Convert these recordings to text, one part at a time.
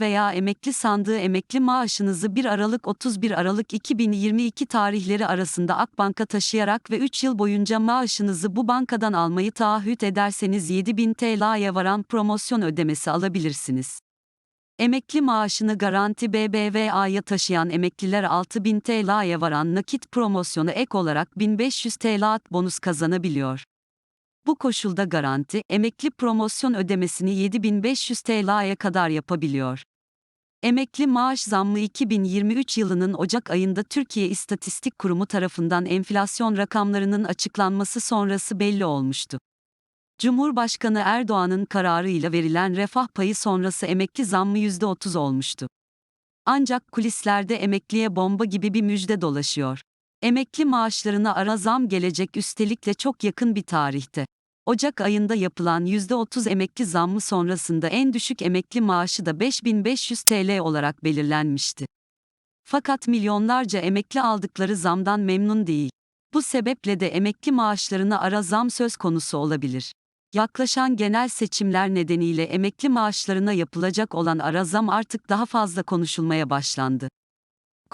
veya emekli sandığı emekli maaşınızı 1 Aralık 31 Aralık 2022 tarihleri arasında Akbank'a taşıyarak ve 3 yıl boyunca maaşınızı bu bankadan almayı taahhüt ederseniz 7000 TL'ye varan promosyon ödemesi alabilirsiniz. Emekli maaşını Garanti BBVA'ya taşıyan emekliler 6000 TL'ye varan nakit promosyona ek olarak 1500 TL bonus kazanabiliyor. Bu koşulda garanti, emekli promosyon ödemesini 7500 TL'ye kadar yapabiliyor. Emekli maaş zammı 2023 yılının Ocak ayında Türkiye İstatistik Kurumu tarafından enflasyon rakamlarının açıklanması sonrası belli olmuştu. Cumhurbaşkanı Erdoğan'ın kararıyla verilen refah payı sonrası emekli zammı %30 olmuştu. Ancak kulislerde emekliye bomba gibi bir müjde dolaşıyor. Emekli maaşlarına ara zam gelecek üstelik de çok yakın bir tarihte. Ocak ayında yapılan %30 emekli zammı sonrasında en düşük emekli maaşı da 5500 TL olarak belirlenmişti. Fakat milyonlarca emekli aldıkları zamdan memnun değil. Bu sebeple de emekli maaşlarına ara zam söz konusu olabilir. Yaklaşan genel seçimler nedeniyle emekli maaşlarına yapılacak olan ara zam artık daha fazla konuşulmaya başlandı.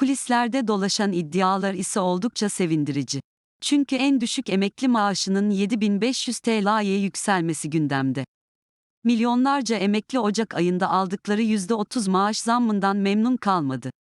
Kulislerde dolaşan iddialar ise oldukça sevindirici. Çünkü en düşük emekli maaşının 7500 TL'ye yükselmesi gündemde. Milyonlarca emekli Ocak ayında aldıkları %30 maaş zammından memnun kalmadı.